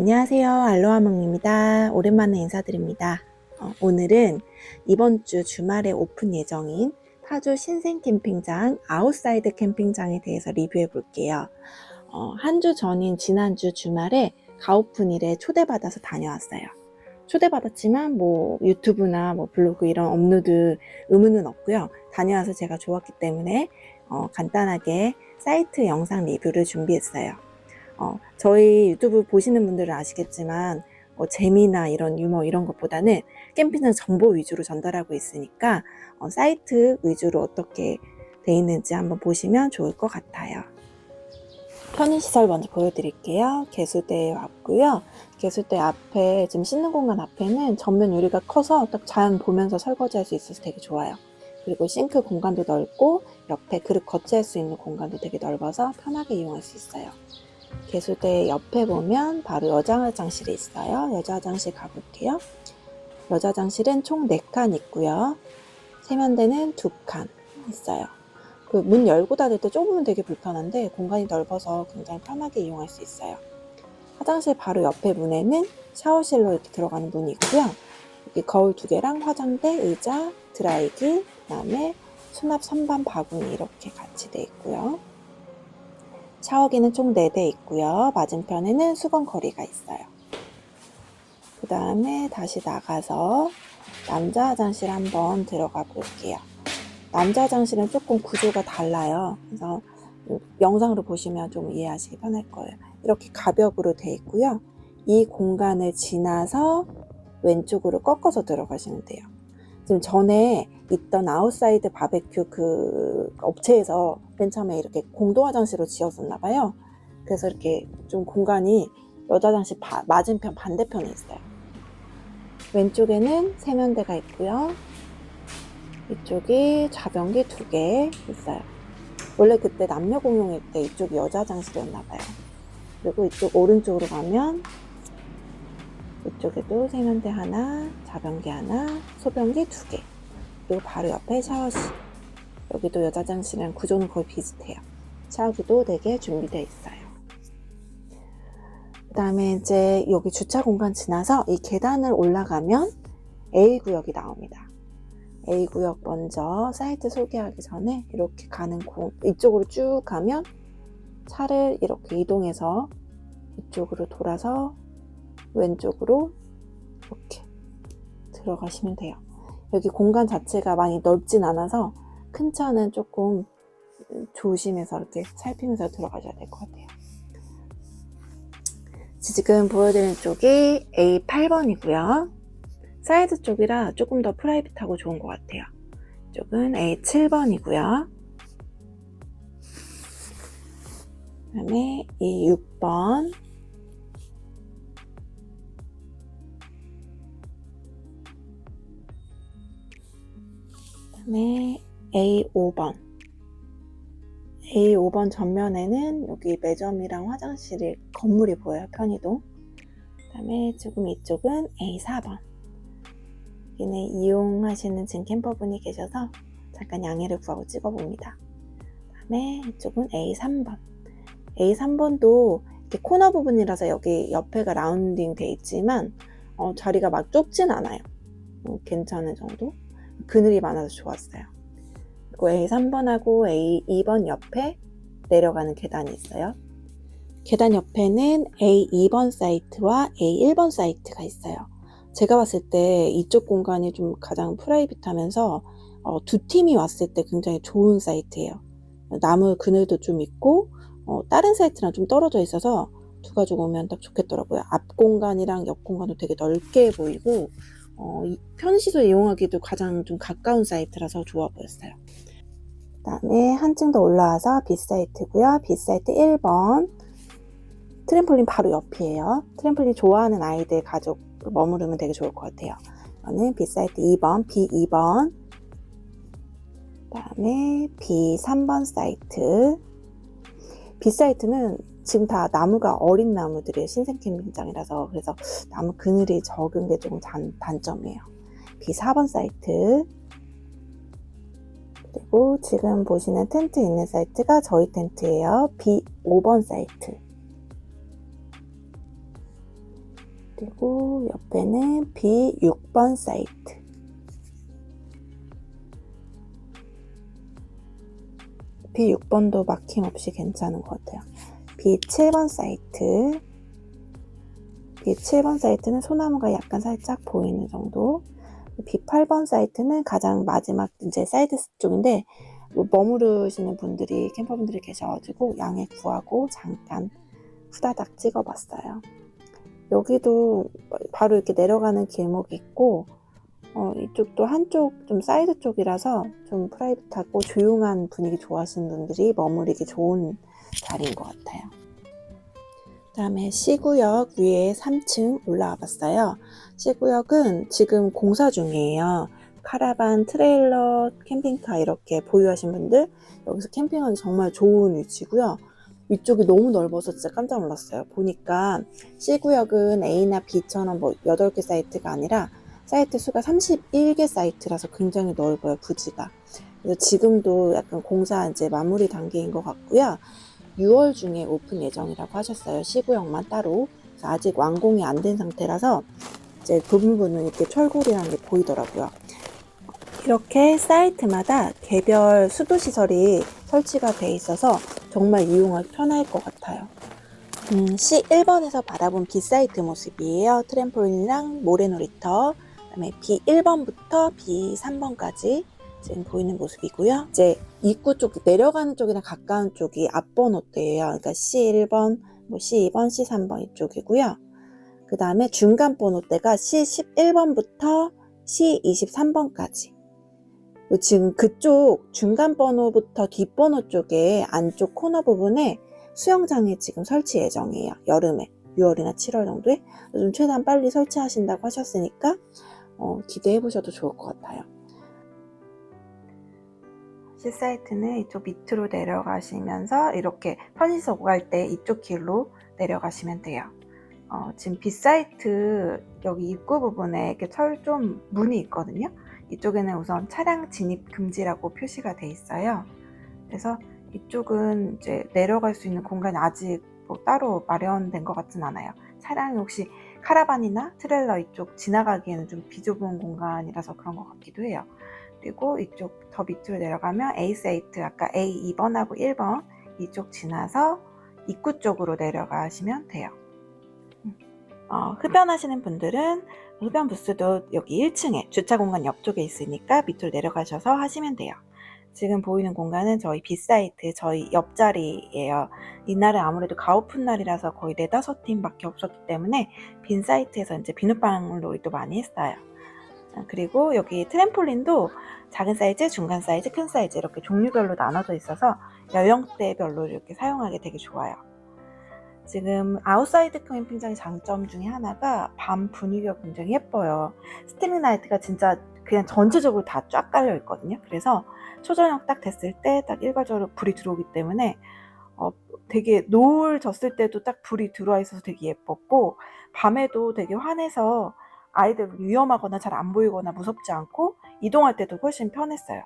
안녕하세요. 알로하몽입니다. 오랜만에 인사드립니다. 어, 오늘은 이번 주 주말에 오픈 예정인 파주 신생 캠핑장 아웃사이드 캠핑장에 대해서 리뷰해 볼게요. 어, 한 주 전인 지난주 주말에 가오픈일에 초대받아서 다녀왔어요. 초대받았지만 뭐 유튜브나 뭐 블로그 이런 업로드 의무는 없고요. 다녀와서 제가 좋았기 때문에 어, 간단하게 사이트 영상 리뷰를 준비했어요. 어, 저희 유튜브 보시는 분들은 아시겠지만 뭐 재미나 이런 유머 이런 것보다는 캠핑장 정보 위주로 전달하고 있으니까 어, 사이트 위주로 어떻게 돼 있는지 한번 보시면 좋을 것 같아요. 편의시설 먼저 보여드릴게요. 개수대에 왔고요. 개수대 앞에 지금 씻는 공간 앞에는 전면 유리가 커서 딱 자연 보면서 설거지할 수 있어서 되게 좋아요. 그리고 싱크 공간도 넓고 옆에 그릇 거치할 수 있는 공간도 되게 넓어서 편하게 이용할 수 있어요. 개수대 옆에 보면 바로 여자 화장실이 있어요. 여자 화장실 가볼게요. 여자 화장실은 총 4칸 있고요. 세면대는 2칸 있어요. 그 문 열고 닫을 때 좁으면 되게 불편한데 공간이 넓어서 굉장히 편하게 이용할 수 있어요. 화장실 바로 옆에 문에는 샤워실로 이렇게 들어가는 문이 있고요. 여기 거울 두 개랑 화장대, 의자, 드라이기, 그다음에 수납 선반 바구니 이렇게 같이 돼 있고요. 샤워기는 총 4대 있고요. 맞은편에는 수건거리가 있어요. 그 다음에 다시 나가서 남자 화장실 한번 들어가 볼게요. 남자 화장실은 조금 구조가 달라요. 그래서 영상으로 보시면 좀 이해하시기 편할 거예요. 이렇게 가벽으로 돼 있고요. 이 공간을 지나서 왼쪽으로 꺾어서 들어가시면 돼요. 지금 전에 있던 아웃사이드 바베큐 그 업체에서 맨 처음에 이렇게 공동 화장실로 지었었나 봐요. 그래서 이렇게 좀 공간이 여자 화장실 바- 맞은편 반대편에 있어요. 왼쪽에는 세면대가 있고요. 이쪽이 좌변기 두 개 있어요. 원래 그때 남녀 공용일 때 이쪽이 여자 화장실이었나 봐요. 그리고 이쪽 오른쪽으로 가면 이쪽에도 세면대 하나, 좌변기 하나, 소변기 두 개. 그리고 바로 옆에 샤워실. 여기도 여자 화장실이랑 구조는 거의 비슷해요. 샤워기도 4개 준비되어 있어요. 그 다음에 이제 여기 주차 공간 지나서 이 계단을 올라가면 A구역이 나옵니다. A구역 먼저 사이트 소개하기 전에 이렇게 가는 공, 이쪽으로 쭉 가면 차를 이렇게 이동해서 이쪽으로 돌아서 왼쪽으로 이렇게 들어가시면 돼요. 여기 공간 자체가 많이 넓진 않아서 큰 차는 조금 조심해서 이렇게 살피면서 들어가셔야 될 것 같아요. 지금 보여드리는 쪽이 A8번이고요. 사이드 쪽이라 조금 더 프라이빗하고 좋은 것 같아요. 이쪽은 A7번이고요. 그 다음에 이 6번 다음에 A5번. A5번 전면에는 여기 매점이랑 화장실이 건물이 보여요. 편의도. 그다음에 조금 이쪽은 A4번. 여기는 이용하시는 지금 캠퍼분이 계셔서 잠깐 양해를 구하고 찍어봅니다. 그다음에 이쪽은 A3번. A3번도 이렇게 코너 부분이라서 여기 옆에가 라운딩 돼 있지만 어, 자리가 막 좁진 않아요. 음, 괜찮은 정도. 그늘이 많아서 좋았어요. 그리고 A3번하고 A2번 옆에 내려가는 계단이 있어요. 계단 옆에는 A2번 사이트와 A1번 사이트가 있어요. 제가 봤을 때 이쪽 공간이 좀 가장 프라이빗하면서 어, 두 팀이 왔을 때 굉장히 좋은 사이트예요. 나무 그늘도 좀 있고 어, 다른 사이트랑 좀 떨어져 있어서 두 가지 오면 딱 좋겠더라고요. 앞 공간이랑 옆 공간도 되게 넓게 보이고 어, 이 편의시설 이용하기도 가장 좀 가까운 사이트라서 좋아 보였어요. 그 다음에 한층 더 올라와서 B사이트고요. B사이트 1번 트램폴린 바로 옆이에요. 트램폴린 좋아하는 아이들 가족 머무르면 되게 좋을 것 같아요. 이거는 B사이트 2번, B2번 그 다음에 B3번 사이트 B사이트는 지금 다 나무가 어린 나무들이에요. 신생 캠핑장이라서 그래서 나무 그늘이 적은 게 조금 단, 단점이에요. B4번 사이트 그리고 지금 보시는 텐트 있는 사이트가 저희 텐트예요. B5번 사이트 그리고 옆에는 B6번 사이트. B6번도 막힘 없이 괜찮은 것 같아요. B7번 사이트. B7번 사이트는 소나무가 약간 살짝 보이는 정도. B8번 사이트는 가장 마지막 이제 사이드 쪽인데 뭐 머무르시는 분들이 캠퍼분들이 계셔가지고 양해 구하고 잠깐 후다닥 찍어봤어요. 여기도 바로 이렇게 내려가는 길목이 있고 어, 이쪽도 한쪽 좀 사이드 쪽이라서 좀 프라이빗하고 조용한 분위기 좋아하시는 분들이 머무르기 좋은 자리인 것 같아요. 그다음에 C구역 위에 3층 올라와 봤어요. C구역은 지금 공사 중이에요. 카라반, 트레일러, 캠핑카 이렇게 보유하신 분들 여기서 캠핑하기 정말 좋은 위치고요. 위쪽이 너무 넓어서 진짜 깜짝 놀랐어요. 보니까 C구역은 A나 B처럼 뭐 8개 사이트가 아니라 사이트 수가 31개 사이트라서 굉장히 넓어요, 부지가. 그래서 지금도 약간 공사 이제 마무리 단계인 것 같고요. 6월 중에 오픈 예정이라고 하셨어요. C구역만 따로. 아직 완공이 안 된 상태라서 이제 그 부분은 이렇게 철골이라는 게 보이더라고요. 이렇게 사이트마다 개별 수도 시설이 설치가 돼 있어서 정말 이용하기 편할 것 같아요. 음, C1번에서 바라본 B사이트 모습이에요. 트램폴린이랑 모래놀이터, 그다음에 B1번부터 B3번까지 지금 보이는 모습이고요. 이제 입구 쪽 내려가는 쪽이랑 가까운 쪽이 앞번호대예요. 그러니까 C1번, 뭐 C2번, C3번 이쪽이고요. 그 다음에 중간 번호대가 C11번부터 C23번까지. 지금 그쪽 중간 번호부터 뒷번호 쪽에 안쪽 코너 부분에 수영장이 지금 설치 예정이에요. 여름에 6월이나 7월 정도에 좀 최대한 빨리 설치하신다고 하셨으니까 어, 기대해 보셔도 좋을 것 같아요. C 사이트는 이쪽 밑으로 내려가시면서 이렇게 편의서 오갈 때 이쪽 길로 내려가시면 돼요. 어, 지금 B 사이트 여기 입구 부분에 이렇게 철좀 문이 있거든요. 이쪽에는 우선 차량 진입 금지라고 표시가 돼 있어요. 그래서 이쪽은 이제 내려갈 수 있는 공간이 아직 뭐 따로 마련된 것 같진 않아요. 차량이 혹시 카라반이나 트레일러 이쪽 지나가기에는 좀 비좁은 공간이라서 그런 것 같기도 해요. 그리고 이쪽 더 밑으로 내려가면 A 사이트 아까 A 2번하고 1번 이쪽 지나서 입구 쪽으로 내려가시면 돼요. 어, 흡연하시는 분들은 흡연 부스도 여기 1층에 주차 공간 옆쪽에 있으니까 밑으로 내려가셔서 하시면 돼요. 지금 보이는 공간은 저희 B사이트, 저희 옆자리예요. 이날은 아무래도 가오픈 날이라서 거의 네다섯 팀밖에 없었기 때문에 빈 사이트에서 이제 비눗방울 놀이도 많이 했어요. 그리고 여기 트램폴린도 작은 사이즈, 중간 사이즈, 큰 사이즈 이렇게 종류별로 나눠져 있어서 연령대별로 이렇게 사용하기 되게 좋아요. 지금 아웃사이드 캠핑장의 장점 중에 하나가 밤 분위기가 굉장히 예뻐요. 스트링 라이트가 진짜 그냥 전체적으로 다 쫙 깔려 있거든요. 그래서 초저녁 딱 됐을 때 딱 일괄적으로 불이 들어오기 때문에 어, 되게 노을 졌을 때도 딱 불이 들어와 있어서 되게 예뻤고 밤에도 되게 환해서 아이들 위험하거나 잘 안 보이거나 무섭지 않고 이동할 때도 훨씬 편했어요.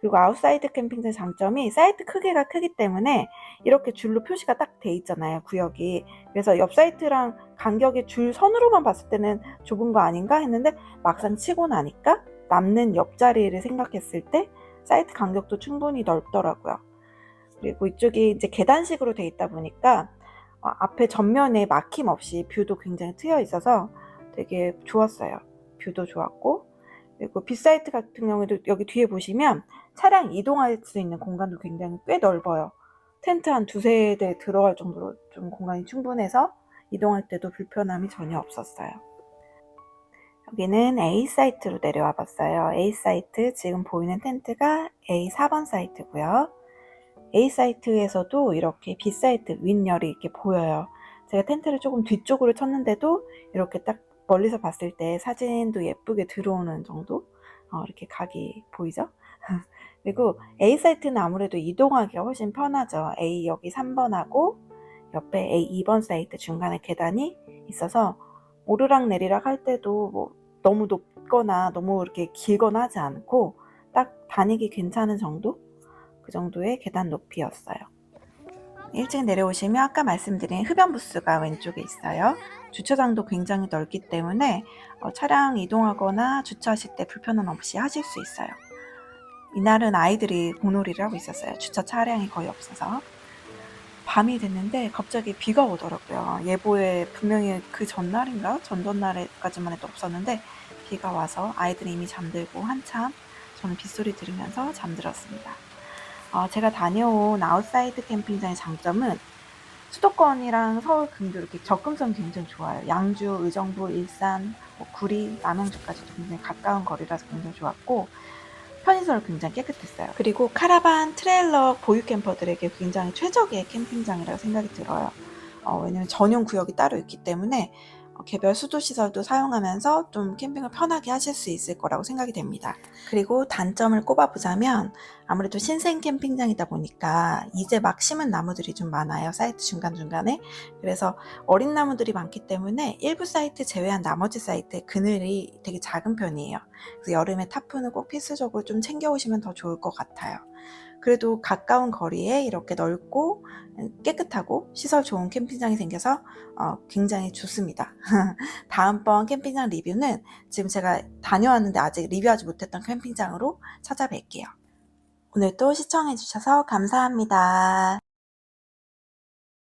그리고 아웃사이드 캠핑장 장점이 사이트 크기가 크기 때문에 이렇게 줄로 표시가 딱 돼 있잖아요, 구역이. 그래서 옆 사이트랑 간격이 줄 선으로만 봤을 때는 좁은 거 아닌가 했는데 막상 치고 나니까 남는 옆자리를 생각했을 때 사이트 간격도 충분히 넓더라고요. 그리고 이쪽이 이제 계단식으로 돼 있다 보니까 어, 앞에 전면에 막힘 없이 뷰도 굉장히 트여 있어서 되게 좋았어요. 뷰도 좋았고 그리고 빗사이트 같은 경우에도 여기 뒤에 보시면 차량 이동할 수 있는 공간도 굉장히 꽤 넓어요. 텐트 한 두세 대 들어갈 정도로 좀 공간이 충분해서 이동할 때도 불편함이 전혀 없었어요. 여기는 A 사이트로 내려와 봤어요. A 사이트 지금 보이는 텐트가 A4번 사이트고요. A 사이트에서도 이렇게 B 사이트 윗열이 이렇게 보여요. 제가 텐트를 조금 뒤쪽으로 쳤는데도 이렇게 딱 멀리서 봤을 때 사진도 예쁘게 들어오는 정도 어, 이렇게 각이 보이죠? 그리고 A 사이트는 아무래도 이동하기가 훨씬 편하죠. A 여기 3번하고 옆에 A 2번 사이트 중간에 계단이 있어서 오르락 내리락 할 때도 뭐 너무 높거나 너무 이렇게 길거나 하지 않고 딱 다니기 괜찮은 정도? 그 정도의 계단 높이였어요. 일찍 내려오시면 아까 말씀드린 흡연 부스가 왼쪽에 있어요. 주차장도 굉장히 넓기 때문에 어, 차량 이동하거나 주차하실 때 불편함 없이 하실 수 있어요. 이날은 아이들이 공놀이를 하고 있었어요. 주차 차량이 거의 없어서. 밤이 됐는데 갑자기 비가 오더라고요. 예보에 분명히 그 전날인가 전전날까지만 해도 없었는데 비가 와서 아이들이 이미 잠들고 한참 저는 빗소리 들으면서 잠들었습니다. 어, 제가 다녀온 아웃사이드 캠핑장의 장점은 수도권이랑 서울 근교 이렇게 접근성이 굉장히 좋아요. 양주, 의정부, 일산, 뭐 구리, 남양주까지도 굉장히 가까운 거리라서 굉장히 좋았고 편의시설 굉장히 깨끗했어요. 그리고 카라반, 트레일러 보유 캠퍼들에게 굉장히 최적의 캠핑장이라고 생각이 들어요. 어, 왜냐면 전용 구역이 따로 있기 때문에 어, 개별 수도 시설도 사용하면서 좀 캠핑을 편하게 하실 수 있을 거라고 생각이 됩니다. 그리고 단점을 꼽아보자면 아무래도 신생 캠핑장이다 보니까 이제 막 심은 나무들이 좀 많아요. 사이트 중간중간에. 그래서 어린 나무들이 많기 때문에 일부 사이트 제외한 나머지 사이트의 그늘이 되게 작은 편이에요. 그래서 여름에 타프는 꼭 필수적으로 좀 챙겨오시면 더 좋을 것 같아요. 그래도 가까운 거리에 이렇게 넓고 깨끗하고 시설 좋은 캠핑장이 생겨서 어, 굉장히 좋습니다. 다음번 캠핑장 리뷰는 지금 제가 다녀왔는데 아직 리뷰하지 못했던 캠핑장으로 찾아뵐게요. 오늘도 시청해주셔서 감사합니다.